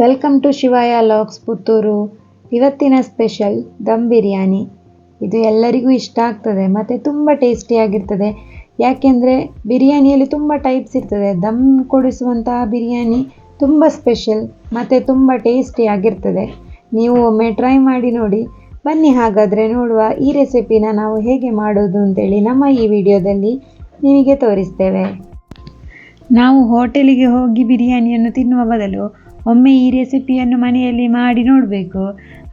Welcome to Shivaya ಲಾಕ್ಸ್ ಪುತ್ತೂರು ಇವತ್ತಿನ special dum biryani. ಇದು ಎಲ್ಲರಿಗೂ ಇಷ್ಟ ಆಗ್ತದೆ, ಮತ್ತು ತುಂಬ ಟೇಸ್ಟಿಯಾಗಿರ್ತದೆ ಯಾಕೆಂದರೆ ಬಿರಿಯಾನಿಯಲ್ಲಿ ತುಂಬ ಟೈಪ್ಸ್ ಇರ್ತದೆ. ದಮ್ ಕೊಡಿಸುವಂತಹ ಬಿರಿಯಾನಿ ತುಂಬ ಸ್ಪೆಷಲ್ ಮತ್ತು ತುಂಬ ಟೇಸ್ಟಿಯಾಗಿರ್ತದೆ ನೀವು ಒಮ್ಮೆ ಟ್ರೈ ಮಾಡಿ ನೋಡಿ. ಬನ್ನಿ ಹಾಗಾದರೆ ನೋಡುವ ಈ ರೆಸಿಪಿನ ನಾವು ಹೇಗೆ ಮಾಡೋದು ಅಂತೇಳಿ ನಮ್ಮ ಈ ವಿಡಿಯೋದಲ್ಲಿ ನಿಮಗೆ ತೋರಿಸ್ತೇವೆ. ನಾವು ಹೋಟೆಲಿಗೆ ಹೋಗಿ ಬಿರಿಯಾನಿಯನ್ನು ತಿನ್ನುವ ಬದಲು ಒಮ್ಮೆ ಈ ರೆಸಿಪಿಯನ್ನು ಮನೆಯಲ್ಲಿ ಮಾಡಿ ನೋಡಬೇಕು.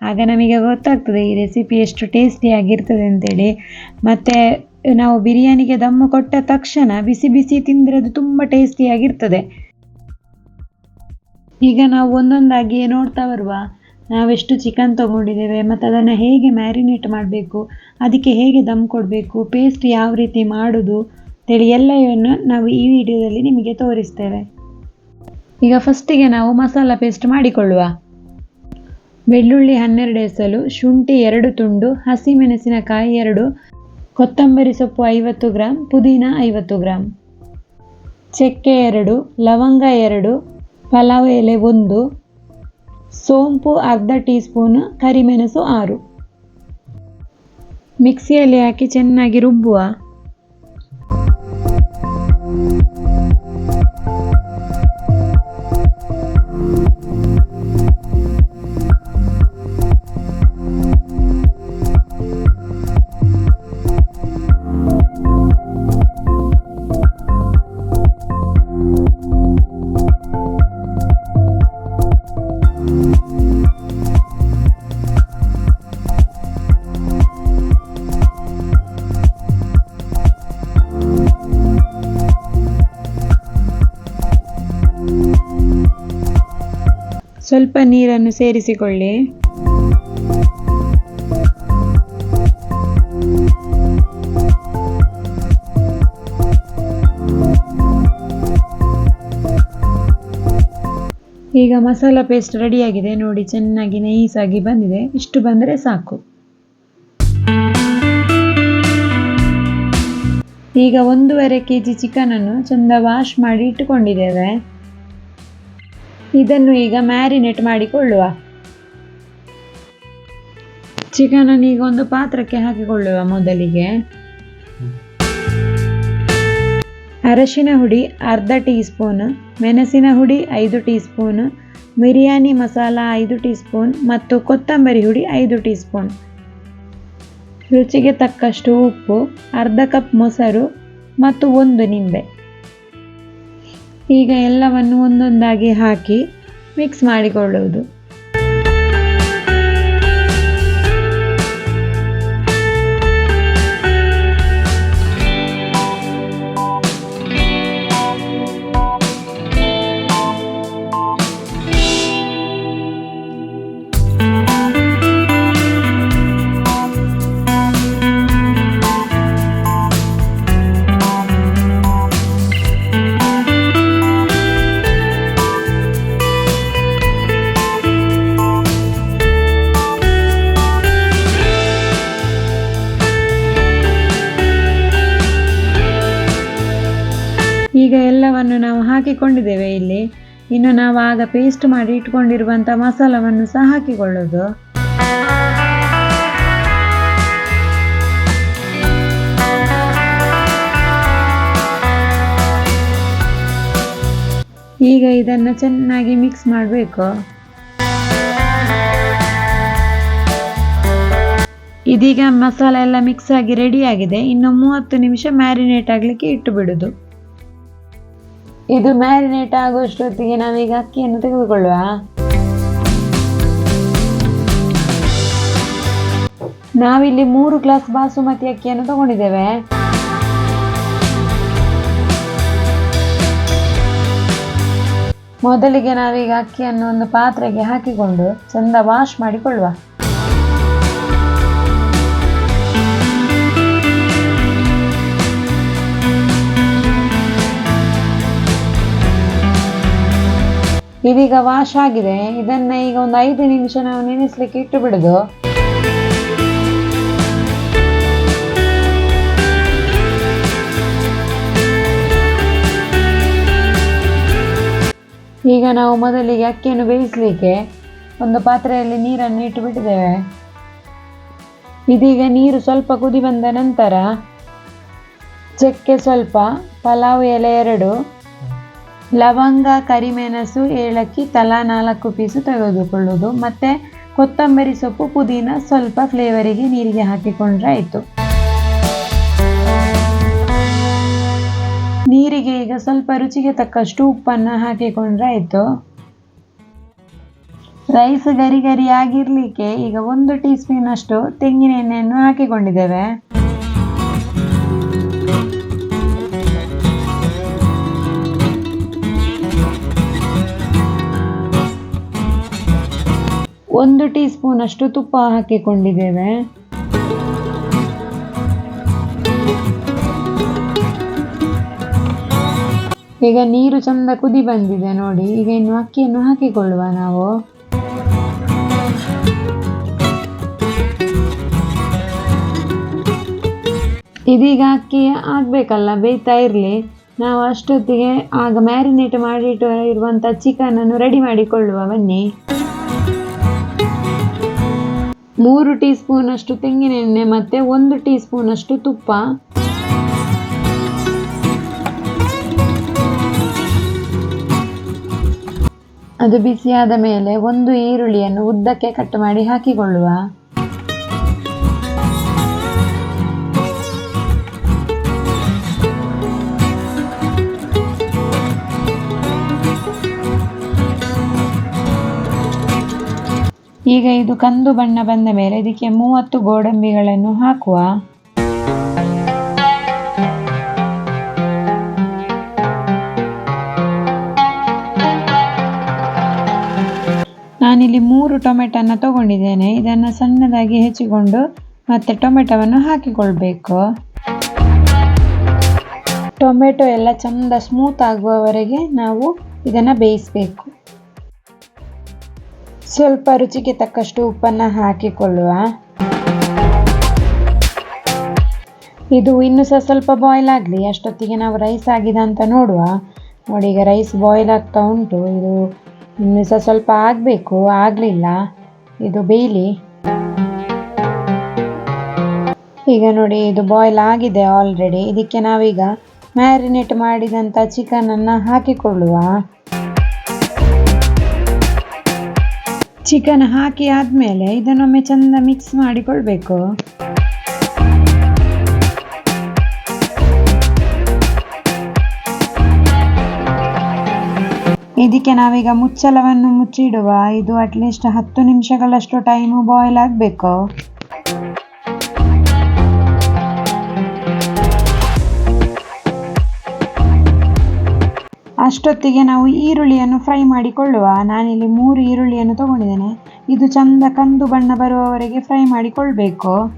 ಆಗ ನಮಗೆ ಗೊತ್ತಾಗ್ತದೆ ಈ ರೆಸಿಪಿ ಎಷ್ಟು ಟೇಸ್ಟಿಯಾಗಿರ್ತದೆ ಅಂತೇಳಿ. ಮತ್ತು ನಾವು ಬಿರಿಯಾನಿಗೆ ದಮ್ಮು ಕೊಟ್ಟ ತಕ್ಷಣ ಬಿಸಿ ಬಿಸಿ ತಿಂದರೆ ಅದು ತುಂಬ ಟೇಸ್ಟಿಯಾಗಿರ್ತದೆ ಈಗ ನಾವು ಒಂದೊಂದಾಗಿ ನೋಡ್ತಾ ಬರುವ ನಾವೆಷ್ಟು ಚಿಕನ್ ತಗೊಂಡಿದ್ದೇವೆ, ಮತ್ತು ಅದನ್ನು ಹೇಗೆ ಮ್ಯಾರಿನೇಟ್ ಮಾಡಬೇಕು, ಅದಕ್ಕೆ ಹೇಗೆ ದಮ್ ಕೊಡಬೇಕು, ಪೇಸ್ಟ್ ಯಾವ ರೀತಿ ಮಾಡೋದು, ಅಂತೇಳಿ ಎಲ್ಲವನ್ನು ನಾವು ಈ ವಿಡಿಯೋದಲ್ಲಿ ನಿಮಗೆ ತೋರಿಸ್ತೇವೆ. ಈಗ ಫಸ್ಟಿಗೆ ನಾವು ಮಸಾಲ ಪೇಸ್ಟ್ ಮಾಡಿಕೊಳ್ಳುವ. ಬೆಳ್ಳುಳ್ಳಿ ಹನ್ನೆರಡು ಎಸಲು, ಶುಂಠಿ ಎರಡು ತುಂಡು, ಹಸಿಮೆಣಸಿನಕಾಯಿ ಎರಡು, ಕೊತ್ತಂಬರಿ ಸೊಪ್ಪು ಐವತ್ತು ಗ್ರಾಮ್ ಪುದೀನ ಐವತ್ತು ಗ್ರಾಮ್ ಚಕ್ಕೆ ಎರಡು, ಲವಂಗ ಎರಡು, ಪಲಾವ್ ಎಲೆ ಒಂದು, ಸೋಂಪು ಅರ್ಧ ಟೀ ಸ್ಪೂನ್ ಕರಿಮೆಣಸು ಆರು. ಮಿಕ್ಸಿಯಲ್ಲಿ ಹಾಕಿ ಚೆನ್ನಾಗಿ ರುಬ್ಬುವ. ಸ್ವಲ್ಪ ನೀರನ್ನು ಸೇರಿಸಿಕೊಳ್ಳಿ. ಈಗ ಮಸಾಲ ಪೇಸ್ಟ್ ರೆಡಿಯಾಗಿದೆ. ನೋಡಿ, ಚೆನ್ನಾಗಿ ನೈಸಾಗಿ ಬಂದಿದೆ. ಇಷ್ಟು ಬಂದರೆ ಸಾಕು. ಈಗ ಒಂದೂವರೆ ಕೆ ಜಿ ಚಿಕನನ್ನು ಚೆಂದ ವಾಶ್ ಮಾಡಿ ಇಟ್ಟುಕೊಂಡಿದ್ದೇವೆ. ಇದನ್ನು ಈಗ ಮ್ಯಾರಿನೇಟ್ ಮಾಡಿಕೊಳ್ಳುವ. ಚಿಕನನ್ನು ಈಗ ಒಂದು ಪಾತ್ರಕ್ಕೆ ಹಾಕಿಕೊಳ್ಳುವ ಮೊದಲಿಗೆ. ಅರಶಿನ ಹುಡಿ ಅರ್ಧ ಟೀ ಸ್ಪೂನ್ ಮೆಣಸಿನ ಹುಡಿ ಐದು ಟೀ ಸ್ಪೂನ್ ಬಿರಿಯಾನಿ ಮಸಾಲ ಐದು ಟೀ ಸ್ಪೂನ್ ಮತ್ತು ಕೊತ್ತಂಬರಿ ಹುಡಿ ಐದು ಟೀ ಸ್ಪೂನ್ ರುಚಿಗೆ ತಕ್ಕಷ್ಟು ಉಪ್ಪು, ಅರ್ಧ ಕಪ್ ಮೊಸರು ಮತ್ತು ಒಂದು ನಿಂಬೆ. ಈಗ ಎಲ್ಲವನ್ನು ಒಂದೊಂದಾಗಿ ಹಾಕಿ ಮಿಕ್ಸ್ ಮಾಡಿಕೊಳ್ಳುವುದು. ಇನ್ನು ನಾವು ಆಗ ಪೇಸ್ಟ್ ಮಾಡಿ ಇಟ್ಕೊಂಡಿರುವಂಥ ಮಸಾಲವನ್ನು ಸಹ ಹಾಕಿಕೊಳ್ಳೋದು. ಈಗ ಇದನ್ನು ಚೆನ್ನಾಗಿ ಮಿಕ್ಸ್ ಮಾಡಬೇಕು. ಇದೀಗ ಮಸಾಲೆ ಎಲ್ಲ ಮಿಕ್ಸ್ ಆಗಿ ರೆಡಿ ಆಗಿದೆ. ಇನ್ನು ಮೂವತ್ತು ನಿಮಿಷ ಮ್ಯಾರಿನೇಟ್ ಆಗಲಿಕ್ಕೆ ಇಟ್ಟು ಬಿಡುದು. ಇದು ಮ್ಯಾರಿನೇಟ್ ಆಗುವಷ್ಟೊತ್ತಿಗೆ ನಾವೀಗ ಅಕ್ಕಿಯನ್ನು ತೆಗೆದುಕೊಳ್ಳುವ. ನಾವಿಲ್ಲಿ ಮೂರು ಗ್ಲಾಸ್ ಬಾಸುಮತಿ ಅಕ್ಕಿಯನ್ನು ತಗೊಂಡಿದ್ದೇವೆ. ಮೊದಲಿಗೆ ನಾವೀಗ ಅಕ್ಕಿಯನ್ನು ಒಂದು ಪಾತ್ರೆಗೆ ಹಾಕಿಕೊಂಡು ಚಂದ ವಾಶ್ ಮಾಡಿಕೊಳ್ಳುವ. ಇದೀಗ ವಾಶ್ ಆಗಿದೆ. ಇದನ್ನ ಈಗ ಒಂದು ಐದು ನಿಮಿಷ ನಾವು ನೆನೆಸ್ಲಿಕ್ಕೆ ಇಟ್ಟು ಬಿಡುದು. ಈಗ ನಾವು ಮೊದಲಿಗೆ ಅಕ್ಕಿಯನ್ನು ಬೇಯಿಸಲಿಕ್ಕೆ ಒಂದು ಪಾತ್ರೆಯಲ್ಲಿ ನೀರನ್ನು ಇಟ್ಟು ಬಿಟ್ಟಿದ್ದೇವೆ. ಇದೀಗ ನೀರು ಸ್ವಲ್ಪ ಕುದಿ ಬಂದ ನಂತರ, ಚಕ್ಕೆ ಸ್ವಲ್ಪ, ಪಲಾವ್ ಎಲೆ ಎರಡು ಲವಂಗ, ಕರಿಮೆಣಸು, ಏಲಕ್ಕಿ, ತಲಾ ನಾಲ್ಕು ಪೀಸು ತೆಗೆದುಕೊಳ್ಳೋದು ಮತ್ತು ಕೊತ್ತಂಬರಿ ಸೊಪ್ಪು, ಪುದೀನ ಸ್ವಲ್ಪ ಫ್ಲೇವರಿಗೆ ನೀರಿಗೆ ಹಾಕಿಕೊಂಡ್ರೆ ಆಯಿತು. ನೀರಿಗೆ ಈಗ ಸ್ವಲ್ಪ ರುಚಿಗೆ ತಕ್ಕಷ್ಟು ಉಪ್ಪನ್ನು ಹಾಕಿಕೊಂಡ್ರೆ ಆಯಿತು. ರೈಸ್ ಗರಿ ಗರಿ ಆಗಿರ್ಲಿಕ್ಕೆ ಈಗ ಒಂದು ಟೀ ತೆಂಗಿನ ಎಣ್ಣೆಯನ್ನು ಹಾಕಿಕೊಂಡಿದ್ದೇವೆ. ಒಂದು ಟೀ ಸ್ಪೂನ್ ಅಷ್ಟು ತುಪ್ಪ ಹಾಕಿಕೊಂಡಿದ್ದೇವೆ. ಈಗ ನೀರು ಚಂದ ಕುದಿ ಬಂದಿದೆ ನೋಡಿ. ಈಗ ಇನ್ನು ಅಕ್ಕಿಯನ್ನು ಹಾಕಿಕೊಳ್ಳುವ ನಾವು. ಇದೀಗ ಅಕ್ಕಿ ಆಗಬೇಕಲ್ಲ, ಬೇಯ್ತಾ ಇರಲಿ. ನಾವು ಅಷ್ಟೊತ್ತಿಗೆ ಆಗ ಮ್ಯಾರಿನೇಟ್ ಮಾಡಿಟ್ಟು ಇರುವಂಥ ಚಿಕನನ್ನು ರೆಡಿ ಮಾಡಿಕೊಳ್ಳುವ ಬನ್ನಿ. ಮೂರು ಟೀ ಸ್ಪೂನಷ್ಟು ತೆಂಗಿನ ಎಣ್ಣೆ ಮತ್ತು ಒಂದು ಟೀ ಸ್ಪೂನಷ್ಟು ತುಪ್ಪ. ಅದು ಬಿಸಿಯಾದ ಮೇಲೆ ಒಂದು ಈರುಳ್ಳಿಯನ್ನು ಉದ್ದಕ್ಕೆ ಕಟ್ ಮಾಡಿ ಹಾಕಿಕೊಳ್ಳುವ. ಈಗ ಇದು ಕಂದು ಬಣ್ಣ ಬಂದ ಮೇಲೆ ಇದಕ್ಕೆ ಮೂವತ್ತು ಗೋಡಂಬಿಗಳನ್ನು ಹಾಕುವ. ನಾನಿಲ್ಲಿ ಮೂರು ಟೊಮೆಟೊನ ತಗೊಂಡಿದ್ದೇನೆ. ಇದನ್ನು ಸಣ್ಣದಾಗಿ ಹೆಚ್ಚಿಕೊಂಡು ಮತ್ತೆ ಟೊಮೆಟೊವನ್ನು ಹಾಕಿಕೊಳ್ಬೇಕು. ಟೊಮೆಟೊ ಎಲ್ಲ ಚಂದ ಸ್ಮೂತ್ ಆಗುವವರೆಗೆ ನಾವು ಇದನ್ನು ಬೇಯಿಸಬೇಕು. ಸ್ವಲ್ಪ ರುಚಿಗೆ ತಕ್ಕಷ್ಟು ಉಪ್ಪನ್ನು ಹಾಕಿಕೊಳ್ಳುವ. ಇದು ಇನ್ನೂ ಸಹ ಸ್ವಲ್ಪ ಬಾಯ್ಲ್ ಆಗಲಿ, ಅಷ್ಟೊತ್ತಿಗೆ ನಾವು ರೈಸ್ ಆಗಿದೆ ಅಂತ ನೋಡುವ. ನೋಡಿ, ಈಗ ರೈಸ್ ಬಾಯ್ಲ್ ಆಗ್ತಾ ಉಂಟು. ಇದು ಇನ್ನೂ ಸಹ ಸ್ವಲ್ಪ ಆಗಬೇಕು, ಆಗಲಿಲ್ಲ. ಇದು ಬೇಯಲಿ. ಈಗ ನೋಡಿ, ಇದು ಬಾಯ್ಲ್ ಆಗಿದೆ ಆಲ್ರೆಡಿ ಇದಕ್ಕೆ ನಾವೀಗ ಮ್ಯಾರಿನೇಟ್ ಮಾಡಿದಂಥ ಚಿಕನನ್ನು ಹಾಕಿಕೊಳ್ಳುವ. ಚಿಕನ್ ಹಾಕಿ ಆದಮೇಲೆ ಇದನ್ನೊಮ್ಮೆ ಚಂದ ಮಿಕ್ಸ್ ಮಾಡಿಕೊಳ್ಬೇಕು. ಇದಕ್ಕೆ ನಾವೀಗ ಮುಚ್ಚಳವನ್ನು ಮುಚ್ಚಿಡುವ. ಇದು ಅಟ್ಲೀಸ್ಟ್ ಹತ್ತು ನಿಮಿಷಗಳಷ್ಟು ಟೈಮು ಬಾಯ್ಲ್ ಆಗಬೇಕು. ಅಷ್ಟೊತ್ತಿಗೆ ನಾವು ಈರುಳ್ಳಿಯನ್ನು ಫ್ರೈ ಮಾಡಿಕೊಳ್ಳುವ. ನಾನಿಲ್ಲಿ ಮೂರು ಈರುಳ್ಳಿಯನ್ನು ತಗೊಂಡಿದ್ದೇನೆ. ಇದು ಚಂದ ಕಂದು ಬಣ್ಣ ಬರುವವರೆಗೆ ಫ್ರೈ ಮಾಡಿಕೊಳ್ಬೇಕು.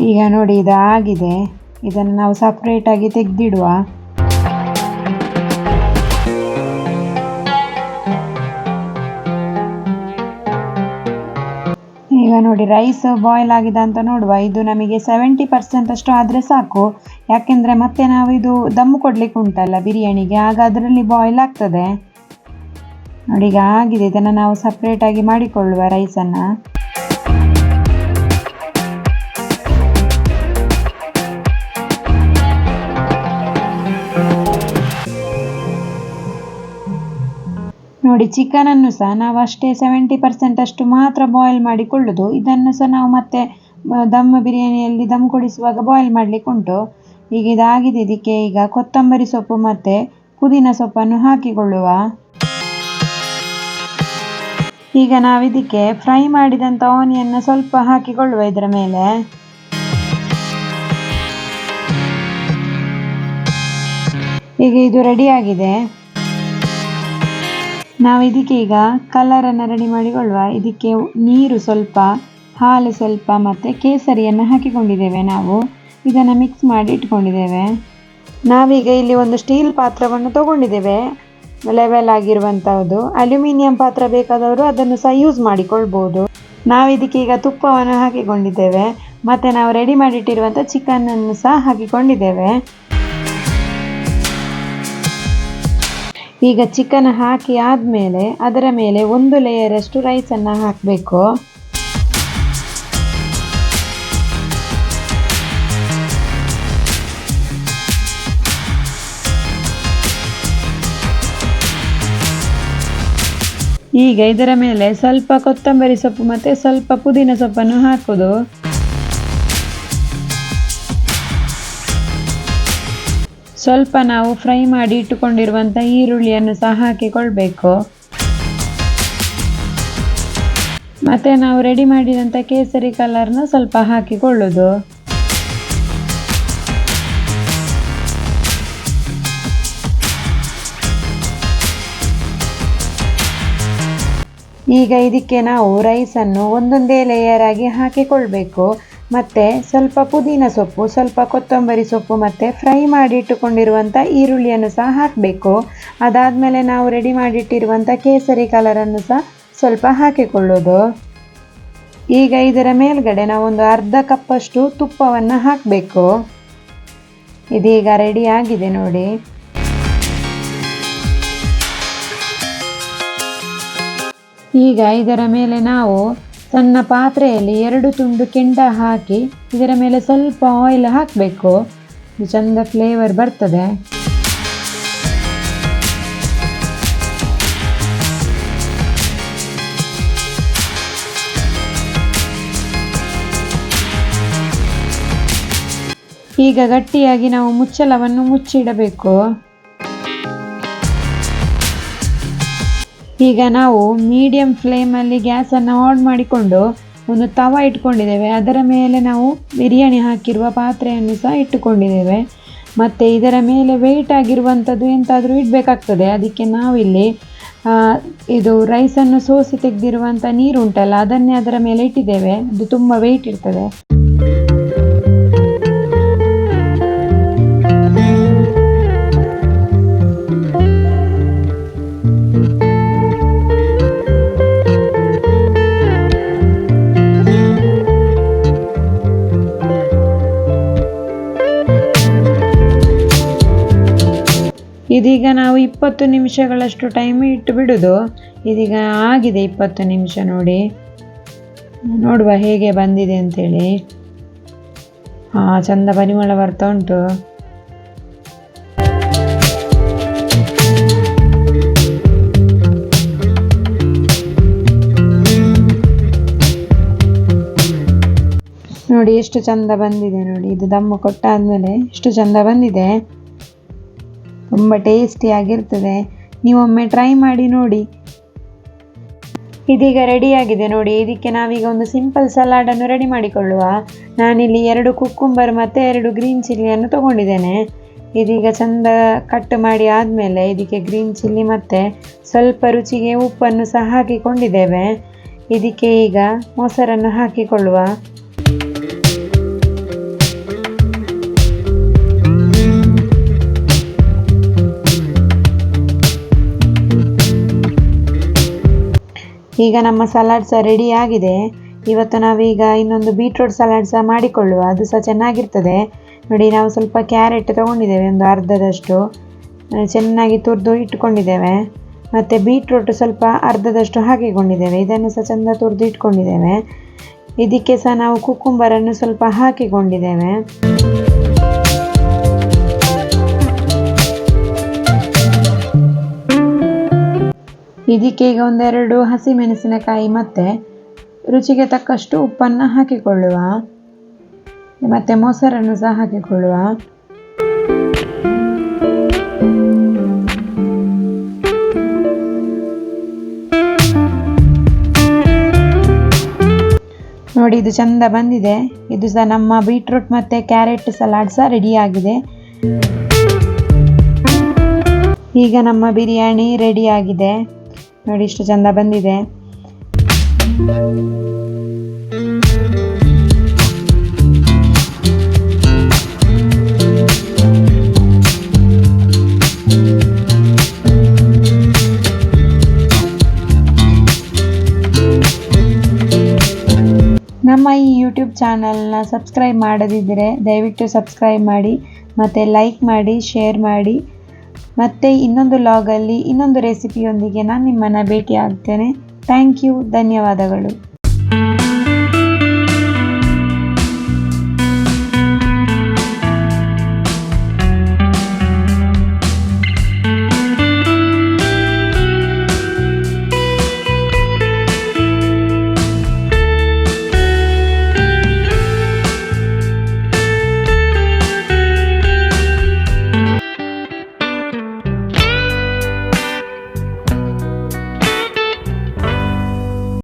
ಈಗ ನೋಡಿ ಇದು ಆಗಿದೆ ಇದನ್ನು ನಾವು ಸಪ್ರೇಟಾಗಿ ತೆಗೆದಿಡುವ. ನೋಡಿ ರೈಸ್ ಬಾಯ್ಲ್ ಆಗಿದೆ ಅಂತ ನೋಡುವ. ಇದು ನಮಗೆ ಸೆವೆಂಟಿ ಪರ್ಸೆಂಟ್ ಅಷ್ಟು ಆದರೆ ಸಾಕು. ಯಾಕೆಂದರೆ ಮತ್ತೆ ನಾವು ಇದು ದಮ್ಮು ಕೊಡಲಿಕ್ಕೆ ಉಂಟಲ್ಲ ಬಿರಿಯಾನಿಗೆ. ಆಗ ಅದರಲ್ಲಿ ಬಾಯ್ಲ್ ಆಗ್ತದೆ. ನೋಡಿ, ಈಗ ಆಗಿದೆ. ಇದನ್ನು ನಾವು ಸಪ್ರೇಟಾಗಿ ಮಾಡಿಕೊಳ್ಳುವ ರೈಸನ್ನು ನೋಡಿ ಚಿಕನನ್ನು ಸಹ ನಾವು ಅಷ್ಟೇ ಸೆವೆಂಟಿ ಪರ್ಸೆಂಟ್ ಅಷ್ಟು ಮಾತ್ರ ಬಾಯ್ಲ್ ಮಾಡಿಕೊಳ್ಳೋದು. ಇದನ್ನು ಸಹ ನಾವು ಮತ್ತೆ ದಮ್ ಬಿರಿಯಾನಿಯಲ್ಲಿ ದಮ್ ಕೊಡಿಸುವಾಗ ಬಾಯ್ಲ್ ಮಾಡಲಿಕ್ಕೆ ಉಂಟು. ಈಗ ಇದಾಗಿದೆ ಇದಕ್ಕೆ ಈಗ ಕೊತ್ತಂಬರಿ ಸೊಪ್ಪು ಮತ್ತೆ ಪುದೀನ ಸೊಪ್ಪನ್ನು ಹಾಕಿಕೊಳ್ಳುವ. ಈಗ ನಾವು ಇದಕ್ಕೆ ಫ್ರೈ ಮಾಡಿದಂಥ ಆನಿಯನ್ನ ಸ್ವಲ್ಪ ಹಾಕಿಕೊಳ್ಳುವ ಇದರ ಮೇಲೆ. ಈಗ ಇದು ರೆಡಿ ಆಗಿದೆ. ನಾವು ಇದಕ್ಕೆ ಈಗ ಕಲರನ್ನು ರೆಡಿ ಮಾಡಿಕೊಳ್ಳುವ. ಇದಕ್ಕೆ ನೀರು ಸ್ವಲ್ಪ, ಹಾಲು ಸ್ವಲ್ಪ ಮತ್ತು ಕೇಸರಿಯನ್ನು ಹಾಕಿಕೊಂಡಿದ್ದೇವೆ ನಾವು. ಇದನ್ನು ಮಿಕ್ಸ್ ಮಾಡಿ ಇಟ್ಕೊಂಡಿದ್ದೇವೆ. ನಾವೀಗ ಇಲ್ಲಿ ಒಂದು ಸ್ಟೀಲ್ ಪಾತ್ರವನ್ನು ತಗೊಂಡಿದ್ದೇವೆ. ಲೆವೆಲ್ ಆಗಿರುವಂಥದ್ದು ಅಲ್ಯೂಮಿನಿಯಂ ಪಾತ್ರ ಬೇಕಾದವರು ಅದನ್ನು ಸಹ ಯೂಸ್ ಮಾಡಿಕೊಳ್ಬೋದು. ನಾವು ಇದಕ್ಕೆ ಈಗ ತುಪ್ಪವನ್ನು ಹಾಕಿಕೊಂಡಿದ್ದೇವೆ. ಮತ್ತು ನಾವು ರೆಡಿ ಮಾಡಿಟ್ಟಿರುವಂಥ ಚಿಕನನ್ನು ಸಹ ಹಾಕಿಕೊಂಡಿದ್ದೇವೆ. ಈಗ ಚಿಕನ್ ಹಾಕಿ ಆದಮೇಲೆ ಅದರ ಮೇಲೆ ಒಂದು ಲೇಯರಷ್ಟು ರೈಸನ್ನು ಹಾಕಬೇಕು. ಈಗ ಇದರ ಮೇಲೆ ಸ್ವಲ್ಪ ಕೊತ್ತಂಬರಿ ಸೊಪ್ಪು ಮತ್ತು ಸ್ವಲ್ಪ ಪುದೀನ ಸೊಪ್ಪನ್ನು ಹಾಕೋದು. ಸ್ವಲ್ಪ ನಾವು ಫ್ರೈ ಮಾಡಿ ಇಟ್ಟುಕೊಂಡಿರುವಂಥ ಈರುಳ್ಳಿಯನ್ನು ಸಹ ಹಾಕಿಕೊಳ್ಬೇಕು. ಮತ್ತು ನಾವು ರೆಡಿ ಮಾಡಿದಂಥ ಕೇಸರಿ ಕಲರ್ನ ಸ್ವಲ್ಪ ಹಾಕಿಕೊಳ್ಳೋದು. ಈಗ ಇದಕ್ಕೆ ನಾವು ರೈಸನ್ನು ಒಂದೊಂದೇ ಲೇಯರ್ ಆಗಿ ಹಾಕಿಕೊಳ್ಬೇಕು. ಮತ್ತು ಸ್ವಲ್ಪ ಪುದೀನ ಸೊಪ್ಪು, ಸ್ವಲ್ಪ ಕೊತ್ತಂಬರಿ ಸೊಪ್ಪು ಮತ್ತು ಫ್ರೈ ಮಾಡಿ ಇಟ್ಟುಕೊಂಡಿರುವಂಥ ಈರುಳ್ಳಿಯನ್ನು ಸಹ ಹಾಕಬೇಕು. ಅದಾದಮೇಲೆ ನಾವು ರೆಡಿ ಮಾಡಿಟ್ಟಿರುವಂಥ ಕೇಸರಿ ಕಲರನ್ನು ಸಹ ಸ್ವಲ್ಪ ಹಾಕಿಕೊಳ್ಳೋದು. ಈಗ ಇದರ ಮೇಲ್ಗಡೆ ನಾವೊಂದು ಅರ್ಧ ಕಪ್ಪಷ್ಟು ತುಪ್ಪವನ್ನು ಹಾಕಬೇಕು. ಇದೀಗ ರೆಡಿ ಆಗಿದೆ ನೋಡಿ. ಈಗ ಇದರ ಮೇಲೆ ನಾವು ಸಣ್ಣ ಪಾತ್ರೆಯಲ್ಲಿ ಎರಡು ತುಂಡು ಕೆಂಡ ಹಾಕಿ ಇದರ ಮೇಲೆ ಸ್ವಲ್ಪ ಆಯಿಲ್ ಹಾಕಬೇಕು. ಚೆಂದ ಫ್ಲೇವರ್ ಬರ್ತದೆ. ಈಗ ಗಟ್ಟಿಯಾಗಿ ನಾವು ಮುಚ್ಚಳವನ್ನು ಮುಚ್ಚಿಡಬೇಕು. ಈಗ ನಾವು ಮೀಡಿಯಂ ಫ್ಲೇಮಲ್ಲಿ ಗ್ಯಾಸನ್ನು ಆನ್ ಮಾಡಿಕೊಂಡು ಒಂದು ತವ ಇಟ್ಕೊಂಡಿದ್ದೇವೆ. ಅದರ ಮೇಲೆ ನಾವು ಬಿರಿಯಾನಿ ಹಾಕಿರುವ ಪಾತ್ರೆಯನ್ನು ಸಹ ಇಟ್ಟುಕೊಂಡಿದ್ದೇವೆ. ಮತ್ತು ಇದರ ಮೇಲೆ ವೆಯ್ಟ್ ಆಗಿರುವಂಥದ್ದು ಎಂತಾದರೂ ಇಡಬೇಕಾಗ್ತದೆ. ಅದಕ್ಕೆ ನಾವಿಲ್ಲಿ ಇದು ರೈಸನ್ನು ಸೋಸಿ ತೆಗೆದಿರುವಂಥ ನೀರು ಉಂಟಲ್ಲ ಅದನ್ನೇ ಅದರ ಮೇಲೆ ಇಟ್ಟಿದ್ದೇವೆ. ಅದು ತುಂಬ ವೆಯ್ಟ್ ಇರ್ತದೆ. ಇದೀಗ ನಾವು ಇಪ್ಪತ್ತು ನಿಮಿಷಗಳಷ್ಟು ಟೈಮ್ ಇಟ್ಟು ಬಿಡೋದು. ಇದೀಗ ಆಗಿದೆ ಇಪ್ಪತ್ತು ನಿಮಿಷ ನೋಡಿ. ನೋಡುವ ಹೇಗೆ ಬಂದಿದೆ ಅಂತೇಳಿ. ಹಾಂ ಚಂದ ಪರಿಮಳ ಬರ್ತಾ ಉಂಟು. ನೋಡಿ, ಎಷ್ಟು ಚಂದ ಬಂದಿದೆ ನೋಡಿ. ಇದು ದಮ್ಮು ಕೊಟ್ಟಾದ್ಮೇಲೆ ಎಷ್ಟು ಚಂದ ಬಂದಿದೆ. ತುಂಬ ಟೇಸ್ಟಿಯಾಗಿರ್ತದೆ ನೀವೊಮ್ಮೆ ಟ್ರೈ ಮಾಡಿ ನೋಡಿ. ಇದೀಗ ರೆಡಿಯಾಗಿದೆ ನೋಡಿ. ಇದಕ್ಕೆ ನಾವೀಗ ಒಂದು ಸಿಂಪಲ್ ಸಲಾಡನ್ನು ರೆಡಿ ಮಾಡಿಕೊಳ್ಳುವ. ನಾನಿಲ್ಲಿ ಎರಡು ಕುಕ್ಕುಂಬರ್ ಮತ್ತು ಎರಡು ಗ್ರೀನ್ ಚಿಲ್ಲಿಯನ್ನು ತಗೊಂಡಿದ್ದೇನೆ. ಇದೀಗ ಚಂದ ಕಟ್ ಮಾಡಿ ಆದಮೇಲೆ ಇದಕ್ಕೆ ಗ್ರೀನ್ ಚಿಲ್ಲಿ ಮತ್ತು ಸ್ವಲ್ಪ ರುಚಿಗೆ ಉಪ್ಪನ್ನು ಸಹ ಹಾಕಿಕೊಂಡಿದ್ದೇವೆ. ಇದಕ್ಕೆ ಈಗ ಮೊಸರನ್ನು ಹಾಕಿಕೊಳ್ಳುವ. ಈಗ ನಮ್ಮ ಸಲಾಡ್ ಸಹ ರೆಡಿ ಆಗಿದೆ. ಇವತ್ತು ನಾವೀಗ ಇನ್ನೊಂದು ಬೀಟ್ರೋಟ್ ಸಲಾಡ್ ಸಹ ಮಾಡಿಕೊಳ್ಳುವ. ಅದು ಸಹ ಚೆನ್ನಾಗಿರ್ತದೆ. ನೋಡಿ, ನಾವು ಸ್ವಲ್ಪ ಕ್ಯಾರೆಟ್ ತೊಗೊಂಡಿದ್ದೇವೆ, ಒಂದು ಅರ್ಧದಷ್ಟು. ಚೆನ್ನಾಗಿ ತುರಿದು ಇಟ್ಕೊಂಡಿದ್ದೇವೆ. ಮತ್ತು ಬೀಟ್ರೋಟ್ ಸ್ವಲ್ಪ ಅರ್ಧದಷ್ಟು ಹಾಕಿಕೊಂಡಿದ್ದೇವೆ. ಇದನ್ನು ಸಹ ಚೆಂದ ತುರಿದು ಇಟ್ಕೊಂಡಿದ್ದೇವೆ. ಇದಕ್ಕೆ ಸಹ ನಾವು ಕುಕ್ಕುಂಬರನ್ನು ಸ್ವಲ್ಪ ಹಾಕಿಕೊಂಡಿದ್ದೇವೆ. ಇದಕ್ಕೆ ಈಗ ಒಂದೆರಡು ಹಸಿಮೆಣಸಿನಕಾಯಿ ಮತ್ತು ರುಚಿಗೆ ತಕ್ಕಷ್ಟು ಉಪ್ಪನ್ನು ಹಾಕಿಕೊಳ್ಳುವ. ಮತ್ತು ಮೊಸರನ್ನು ಸಹ ಹಾಕಿಕೊಳ್ಳುವ. ನೋಡಿ, ಇದು ಚಂದ ಬಂದಿದೆ. ಇದು ಸಹ ನಮ್ಮ ಬೀಟ್ರೂಟ್ ಮತ್ತು ಕ್ಯಾರೆಟ್ ಸಲಾಡ್ ಸಹ ರೆಡಿಯಾಗಿದೆ ಈಗ ನಮ್ಮ ಬಿರಿಯಾನಿ ರೆಡಿಯಾಗಿದೆ ನೋಡಿ, ಇಷ್ಟು ಚಂದ ಬಂದಿದೆ. ನಮ್ಮ ಈ ಯೂಟ್ಯೂಬ್ ಚಾನಲ್ನ ಸಬ್ಸ್ಕ್ರೈಬ್ ಮಾಡದಿದ್ದರೆ ದಯವಿಟ್ಟು ಸಬ್ಸ್ಕ್ರೈಬ್ ಮಾಡಿ, ಮತ್ತು ಲೈಕ್ ಮಾಡಿ, ಶೇರ್ ಮಾಡಿ. ಮತ್ತೆ ಇನ್ನೊಂದು ಲಾಗಲ್ಲಿ ಇನ್ನೊಂದು ರೆಸಿಪಿಯೊಂದಿಗೆ ನಾನು ನಿಮ್ಮನ್ನು ಭೇಟಿ ಆಗ್ತೇನೆ ಥ್ಯಾಂಕ್ ಯು ಧನ್ಯವಾದಗಳು.